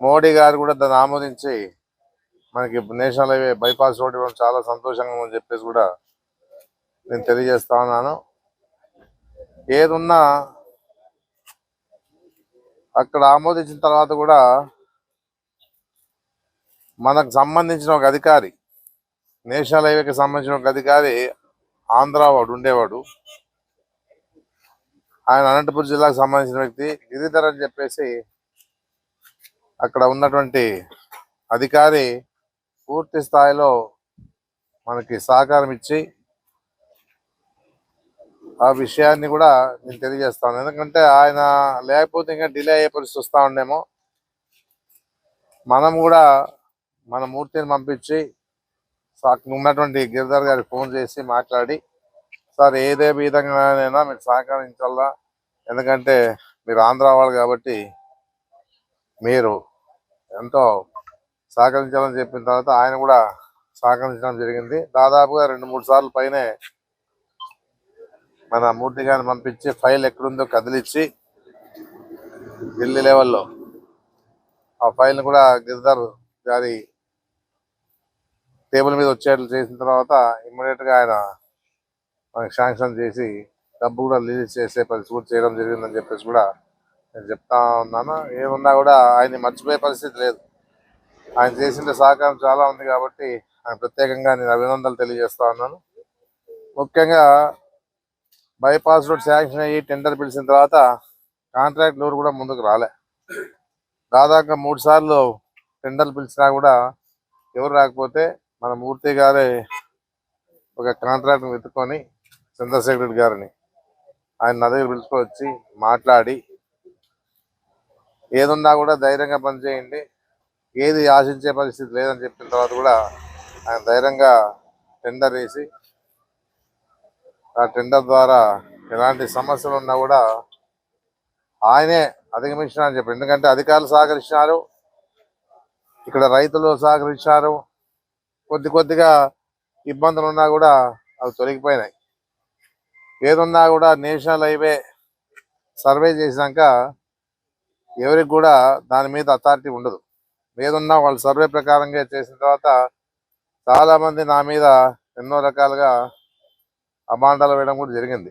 మోడీ గారు కూడా దాన్ని ఆమోదించి మనకి నేషనల్ హైవే బైపాస్ రోడ్ ఇవ్వడం చాలా సంతోషంగా ఉందని చెప్పేసి కూడా నేను తెలియజేస్తా ఉన్నాను. ఏదున్నా అక్కడ ఆమోదించిన తర్వాత కూడా మనకు సంబంధించిన ఒక అధికారి నేషనల్ హైవేకి సంబంధించిన ఒక అధికారి ఆంధ్ర వాడు ఉండేవాడు. ఆయన అనంతపురం జిల్లాకు సంబంధించిన వ్యక్తి గిరిధర్ అని చెప్పేసి అక్కడ ఉన్నటువంటి అధికారి పూర్తి స్థాయిలో మనకి సహకారం ఇచ్చి ఆ విషయాన్ని కూడా నేను తెలియజేస్తాను. ఎందుకంటే ఆయన లేకపోతే ఇంకా డిలే అయ్యే పరిస్థితి వస్తూ ఉండేమో మనం కూడా మన మూర్తిని పంపించి ఉన్నటువంటి గిరిధర్ గారికి ఫోన్ చేసి మాట్లాడి సార్ ఏదే విధంగానైనా మీరు సహకరించాలా? ఎందుకంటే మీరు ఆంధ్ర వాళ్ళు కాబట్టి మీరు ఎంతో సహకరించాలని చెప్పిన తర్వాత ఆయన కూడా సహకరించడం జరిగింది. దాదాపుగా రెండు మూడు సార్లు పైనే మన మూర్తి గారిని పంపించి ఫైల్ ఎక్కడుందో కదిలిచ్చి ఢిల్లీ లెవెల్లో ఆ ఫైల్ని కూడా గిరిధర్ గారి టేబుల్ మీద వచ్చేట్లు చేసిన తర్వాత ఇమ్మీడియట్గా ఆయన మనకి శాంక్షన్ చేసి డబ్బు కూడా రిలీజ్ చేసే పరిస్థితి చేయడం జరిగిందని చెప్పేసి కూడా నేను చెప్తా ఉన్నాను. ఏమున్నా కూడా ఆయన్ని మర్చిపోయే పరిస్థితి లేదు. ఆయన చేసిన సహకారం చాలా ఉంది కాబట్టి ఆయన ప్రత్యేకంగా నేను అభినందనలు తెలియజేస్తా ఉన్నాను. ముఖ్యంగా బైపాస్ రోడ్ శాంక్షన్ అయ్యి టెండర్ పిలిచిన తర్వాత కాంట్రాక్ట్ ఎవరు కూడా ముందుకు రాలే. దాదాపుగా మూడు సార్లు టెండర్లు పిలిచినా కూడా ఎవరు రాకపోతే మన మూర్తి గారే ఒక కాంట్రాక్ట్ వెతుక్కొని చంద్రశేఖర్ రెడ్డి గారిని ఆయన నా దగ్గర పిలుచుకొని వచ్చి మాట్లాడి ఏదున్నా కూడా ధైర్యంగా పనిచేయండి. ఏది ఆశించే పరిస్థితి లేదని చెప్పిన తర్వాత కూడా ఆయన ధైర్యంగా టెండర్ వేసి ఆ టెండర్ ద్వారా ఎలాంటి సమస్యలు ఉన్నా కూడా ఆయనే అధిగమించినారని చెప్పి ఎందుకంటే అధికారులు సహకరించినారు ఇక్కడ రైతులు సహకరించారు కొద్ది కొద్దిగా ఇబ్బందులు ఉన్నా కూడా అవి తొలగిపోయినాయి. ఏదున్నా కూడా నేషనల్ హైవే సర్వే చేసినాక ఎవరికి కూడా దాని మీద అథారిటీ ఉండదు. ఏదున్నా వాళ్ళు సర్వే ప్రకారంగా చేసిన తర్వాత చాలా మంది నా మీద ఎన్నో రకాలుగా అమాండాలు వేయడం కూడా జరిగింది.